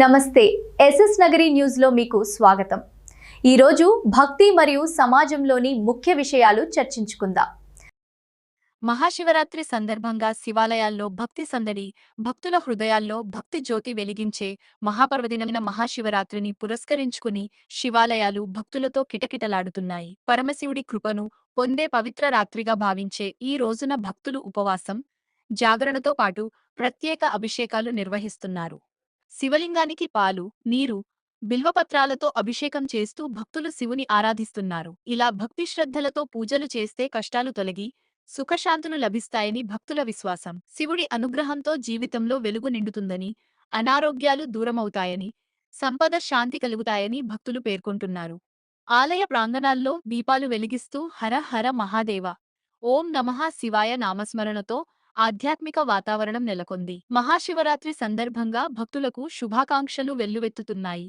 నమస్తే ఎస్ఎస్ నగరి న్యూస్లో మీకు స్వాగతం. ఈరోజు భక్తి మరియు సమాజంలోని ముఖ్య విషయాలు చర్చించుకుందాం. మహాశివరాత్రి సందర్భంగా శివాలయాల్లో భక్తి సందడి భక్తుల హృదయాల్లో భక్తి జ్యోతి వెలిగించే మహాపర్వదినమైన మహాశివరాత్రిని పురస్కరించుకుని శివాలయాలు భక్తులతో కిటకిటలాడుతున్నాయి. పరమశివుడి కృపను పొందే పవిత్ర రాత్రిగా భావించే ఈ రోజున భక్తులు ఉపవాసం జాగరణతో పాటు ప్రత్యేక అభిషేకాలు నిర్వహిస్తున్నారు. శివలింగానికి పాలు నీరు బిల్వపత్రాలతో అభిషేకం చేస్తూ భక్తులు శివుని ఆరాధిస్తున్నారు. ఇలా భక్తి శ్రద్ధలతో పూజలు చేస్తే కష్టాలు తొలగి సుఖశాంతులు లభిస్తాయని భక్తుల విశ్వాసం. శివుడి అనుగ్రహంతో జీవితంలో వెలుగు నిండుతుందని అనారోగ్యాలు దూరమవుతాయని సంపద శాంతి కలుగుతాయని భక్తులు పేర్కొంటున్నారు. ఆలయ ప్రాంగణాల్లో దీపాలు వెలిగిస్తూ హర హర మహాదేవ ఓం నమః శివాయ నామస్మరణతో ఆధ్యాత్మిక వాతావరణం నెలకొంది. మహాశివరాత్రి సందర్భంగా భక్తులకు శుభాకాంక్షలు వెల్లువెత్తుతున్నాయి.